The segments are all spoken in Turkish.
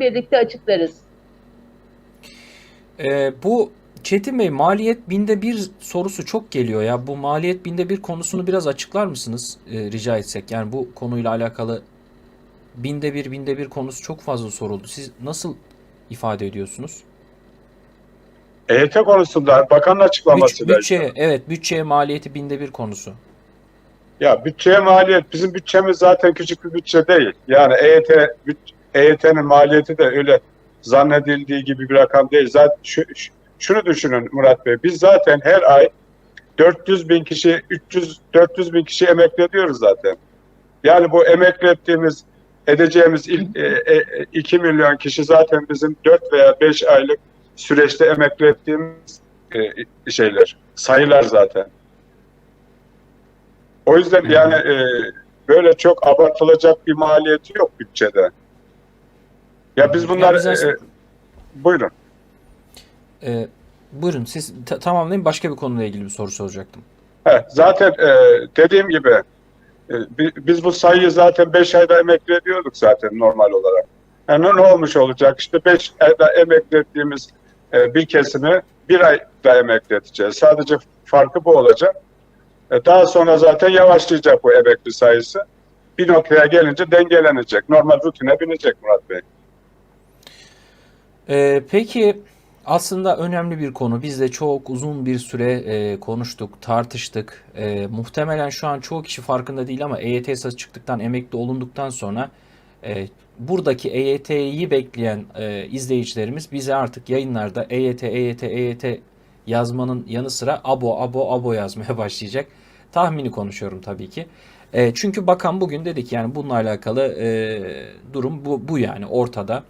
birlikte açıklarız. Ee, bu Çetin Bey maliyet binde bir sorusu çok geliyor ya. Bu maliyet binde bir konusunu biraz açıklar mısınız e, rica etsek? Yani bu konuyla alakalı binde bir binde bir konusu çok fazla soruldu. Siz nasıl ifade ediyorsunuz? EYT konusunda bakanın açıklaması bütçe, evet bütçeye maliyeti binde bir konusu. Ya bütçeye maliyet bizim bütçemiz zaten küçük bir bütçe değil. Yani EYT büt- EYT'nin maliyeti de öyle zannedildiği gibi bir rakam değil. Zaten şu, şu- şunu düşünün Murat Bey. Biz zaten her ay 400 bin kişi, 300 400 bin kişi emekli ediyoruz zaten. Yani bu emekli ettiğimiz edeceğimiz il, e, e, 2 milyon kişi zaten bizim 4 veya 5 aylık süreçte emekli ettiğimiz e, şeyler, sayılar zaten. O yüzden yani e, böyle çok abartılacak bir maliyeti yok bütçede. Ya biz bunlar biz aslında- e, buyurun. Ee, buyurun siz ta- tamamlayın başka bir konuyla ilgili bir soru soracaktım. He, zaten e, dediğim gibi e, bi- biz bu sayıyı zaten 5 ayda emekli ediyorduk zaten normal olarak. Yani ne olmuş olacak? İşte 5 ayda emekli ettiğimiz e, bir kesimi bir ayda emekli edeceğiz. Sadece farkı bu olacak. E, daha sonra zaten yavaşlayacak bu emekli sayısı. Bir noktaya gelince dengelenecek. Normal rutine binecek Murat Bey. Ee, peki aslında önemli bir konu. Biz de çok uzun bir süre e, konuştuk, tartıştık. E, muhtemelen şu an çoğu kişi farkında değil ama EYT yasası çıktıktan, emekli olunduktan sonra e, buradaki EYT'yi bekleyen e, izleyicilerimiz bize artık yayınlarda EYT, EYT, EYT yazmanın yanı sıra abo, abo, abo yazmaya başlayacak. Tahmini konuşuyorum tabii ki. E, çünkü bakan bugün dedi ki yani bununla alakalı e, durum bu, bu yani ortada.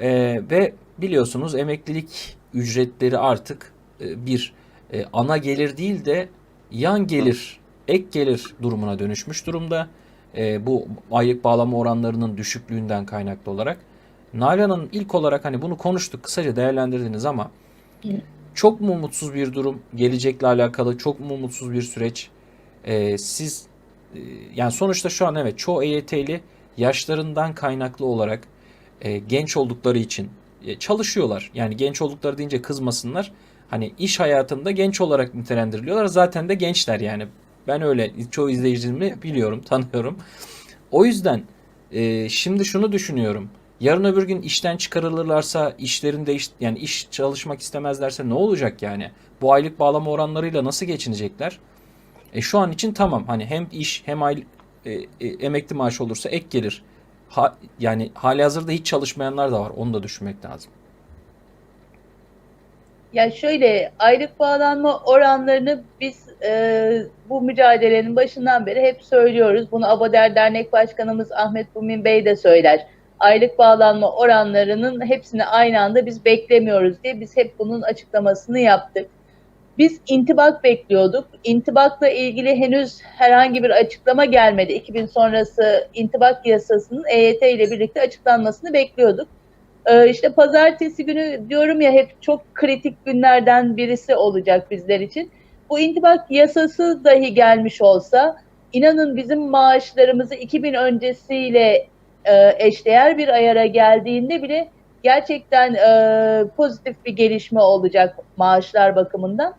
Ee, ve biliyorsunuz emeklilik ücretleri artık e, bir e, ana gelir değil de yan gelir, ek gelir durumuna dönüşmüş durumda. E, bu aylık bağlama oranlarının düşüklüğünden kaynaklı olarak. Nalan Hanım ilk olarak hani bunu konuştuk, kısaca değerlendirdiniz ama çok mu mutsuz bir durum, gelecekle alakalı çok mu mutsuz bir süreç? E, siz e, yani sonuçta şu an evet çoğu EYT'li yaşlarından kaynaklı olarak e, genç oldukları için e, çalışıyorlar. Yani genç oldukları deyince kızmasınlar. Hani iş hayatında genç olarak nitelendiriliyorlar. Zaten de gençler yani. Ben öyle çoğu izleyicilerimi biliyorum, tanıyorum. O yüzden e, şimdi şunu düşünüyorum. Yarın öbür gün işten çıkarılırlarsa, işlerinde iş, yani iş çalışmak istemezlerse ne olacak yani? Bu aylık bağlama oranlarıyla nasıl geçinecekler? E, şu an için tamam. Hani hem iş hem ay, e, e, emekli maaşı olursa ek gelir. Ha, yani hali hazırda hiç çalışmayanlar da var. Onu da düşünmek lazım. Ya şöyle aylık bağlanma oranlarını biz e, bu mücadelenin başından beri hep söylüyoruz. Bunu Abader Dernek Başkanımız Ahmet Bumin Bey de söyler. Aylık bağlanma oranlarının hepsini aynı anda biz beklemiyoruz diye biz hep bunun açıklamasını yaptık. Biz intibak bekliyorduk. İntibakla ilgili henüz herhangi bir açıklama gelmedi. 2000 sonrası intibak yasasının EYT ile birlikte açıklanmasını bekliyorduk. Ee, işte pazartesi günü diyorum ya hep çok kritik günlerden birisi olacak bizler için. Bu intibak yasası dahi gelmiş olsa inanın bizim maaşlarımızı 2000 öncesiyle e, eşdeğer bir ayara geldiğinde bile gerçekten e, pozitif bir gelişme olacak maaşlar bakımından.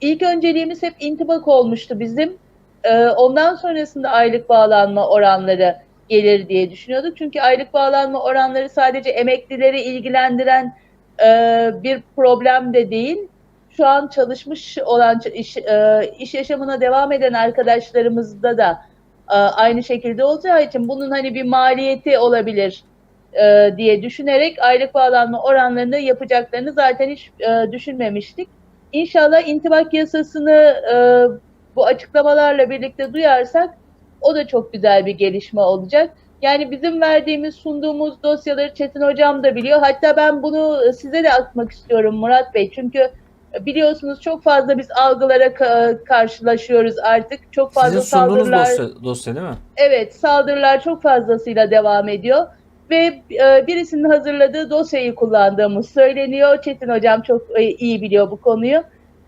İlk önceliğimiz hep intibak olmuştu bizim. Ee, ondan sonrasında aylık bağlanma oranları gelir diye düşünüyorduk. Çünkü aylık bağlanma oranları sadece emeklileri ilgilendiren e, bir problem de değil. Şu an çalışmış olan iş, e, iş yaşamına devam eden arkadaşlarımızda da e, aynı şekilde olacağı için bunun hani bir maliyeti olabilir diye düşünerek aylık bağlanma oranlarını yapacaklarını zaten hiç düşünmemiştik. İnşallah intibak yasasını e, bu açıklamalarla birlikte duyarsak o da çok güzel bir gelişme olacak. Yani bizim verdiğimiz, sunduğumuz dosyaları Çetin Hocam da biliyor. Hatta ben bunu size de atmak istiyorum Murat Bey. Çünkü biliyorsunuz çok fazla biz algılara ka- karşılaşıyoruz artık. Çok fazla Sizin sunduğunuz saldırılar... dosya, dosya değil mi? Evet, saldırılar çok fazlasıyla devam ediyor ve e, birisinin hazırladığı dosyayı kullandığımız söyleniyor. Çetin hocam çok e, iyi biliyor bu konuyu.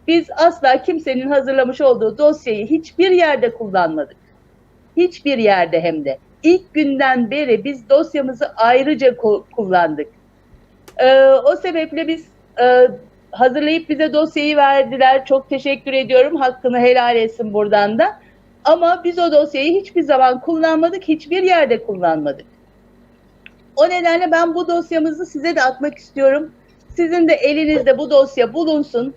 Biz asla kimsenin hazırlamış olduğu dosyayı hiçbir yerde kullanmadık. Hiçbir yerde hem de. ilk günden beri biz dosyamızı ayrıca kullandık. Ee, o sebeple biz e, hazırlayıp bize dosyayı verdiler. Çok teşekkür ediyorum. Hakkını helal etsin buradan da. Ama biz o dosyayı hiçbir zaman kullanmadık, hiçbir yerde kullanmadık. O nedenle ben bu dosyamızı size de atmak istiyorum. Sizin de elinizde bu dosya bulunsun.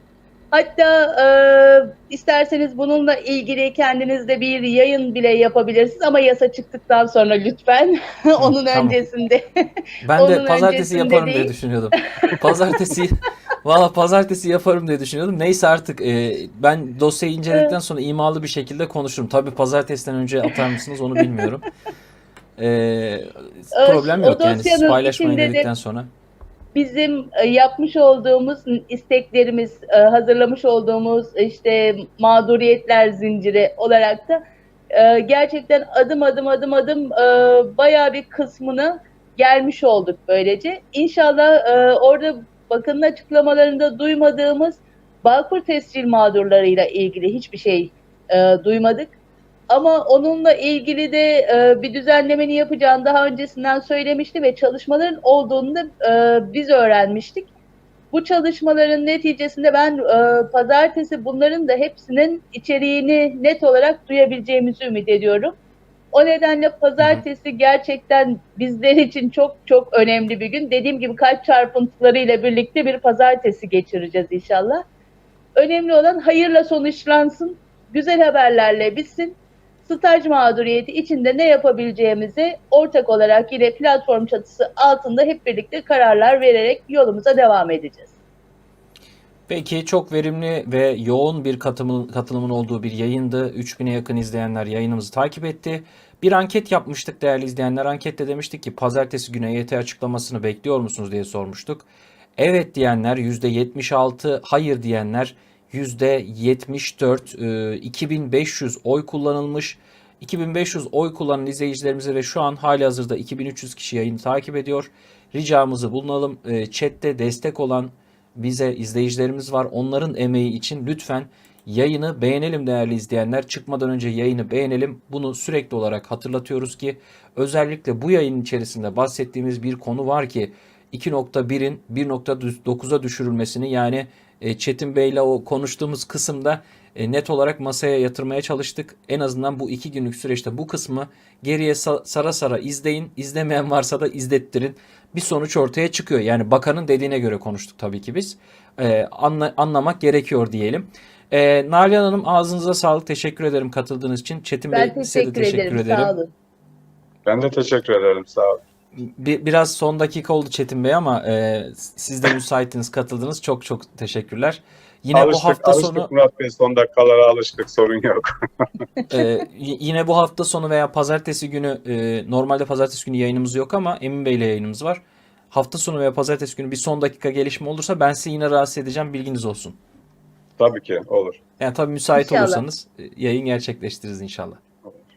Hatta e, isterseniz bununla ilgili kendinizde bir yayın bile yapabilirsiniz ama yasa çıktıktan sonra lütfen. Onun tamam. öncesinde. Ben de Onun pazartesi yaparım diye değil. düşünüyordum. Pazartesi valla pazartesi yaparım diye düşünüyordum. Neyse artık e, ben dosyayı inceledikten sonra imalı bir şekilde konuşurum. Tabii pazartesiden önce atar mısınız onu bilmiyorum. E, problem o yok yani siz dosyanın paylaşmayın içinde de- dedikten sonra. bizim e, yapmış olduğumuz isteklerimiz, e, hazırlamış olduğumuz işte mağduriyetler zinciri olarak da e, gerçekten adım adım adım adım e, bayağı bir kısmını gelmiş olduk böylece. İnşallah e, orada bakanın açıklamalarında duymadığımız Bağkur tescil mağdurlarıyla ilgili hiçbir şey e, duymadık. Ama onunla ilgili de e, bir düzenlemeni yapacağını daha öncesinden söylemişti ve çalışmaların olduğunu da e, biz öğrenmiştik. Bu çalışmaların neticesinde ben e, pazartesi bunların da hepsinin içeriğini net olarak duyabileceğimizi ümit ediyorum. O nedenle pazartesi gerçekten bizler için çok çok önemli bir gün. Dediğim gibi kalp çarpıntılarıyla birlikte bir pazartesi geçireceğiz inşallah. Önemli olan hayırla sonuçlansın, güzel haberlerle bitsin staj mağduriyeti içinde ne yapabileceğimizi ortak olarak yine platform çatısı altında hep birlikte kararlar vererek yolumuza devam edeceğiz. Peki çok verimli ve yoğun bir katılımın, katılımın olduğu bir yayındı. 3000'e yakın izleyenler yayınımızı takip etti. Bir anket yapmıştık değerli izleyenler. Ankette demiştik ki pazartesi günü EYT açıklamasını bekliyor musunuz diye sormuştuk. Evet diyenler %76, hayır diyenler %74, e, 2500 oy kullanılmış. 2500 oy kullanan izleyicilerimize ve şu an hali hazırda 2300 kişi yayını takip ediyor. Ricamızı bulunalım. E, Chat'te destek olan bize izleyicilerimiz var. Onların emeği için lütfen yayını beğenelim değerli izleyenler. Çıkmadan önce yayını beğenelim. Bunu sürekli olarak hatırlatıyoruz ki özellikle bu yayın içerisinde bahsettiğimiz bir konu var ki 2.1'in 1.9'a düşürülmesini yani e, Çetin Bey'le o konuştuğumuz kısımda e, net olarak masaya yatırmaya çalıştık. En azından bu iki günlük süreçte bu kısmı geriye sa- sara sara izleyin. İzlemeyen varsa da izlettirin. Bir sonuç ortaya çıkıyor. Yani bakanın dediğine göre konuştuk tabii ki biz. E, anla- anlamak gerekiyor diyelim. E, Nalan Hanım ağzınıza sağlık. Teşekkür ederim katıldığınız için. Çetin Ben Bey size de teşekkür, teşekkür ederim. ederim. Sağ olun. Ben de teşekkür ederim. Sağ olun. Bir, biraz son dakika oldu Çetin Bey ama e, siz de müsaitiniz, katıldınız. Çok çok teşekkürler. Yine alıştık, bu hafta alıştık sonu Murat Bey son dakikalara alıştık. Sorun yok. e, yine bu hafta sonu veya pazartesi günü e, normalde pazartesi günü yayınımız yok ama Emin Bey ile yayınımız var. Hafta sonu veya pazartesi günü bir son dakika gelişme olursa ben sizi yine rahatsız edeceğim. Bilginiz olsun. Tabii ki olur. Yani tabii müsait İnşallah. olursanız e, yayın gerçekleştiririz inşallah.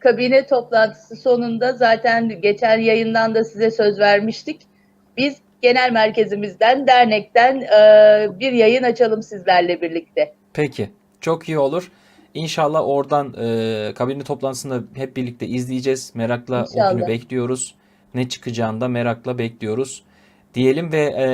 Kabine toplantısı sonunda zaten geçen yayından da size söz vermiştik. Biz genel merkezimizden, dernekten e, bir yayın açalım sizlerle birlikte. Peki. Çok iyi olur. İnşallah oradan e, kabine toplantısında hep birlikte izleyeceğiz. Merakla o günü İnşallah. bekliyoruz. Ne çıkacağını da merakla bekliyoruz. Diyelim ve e,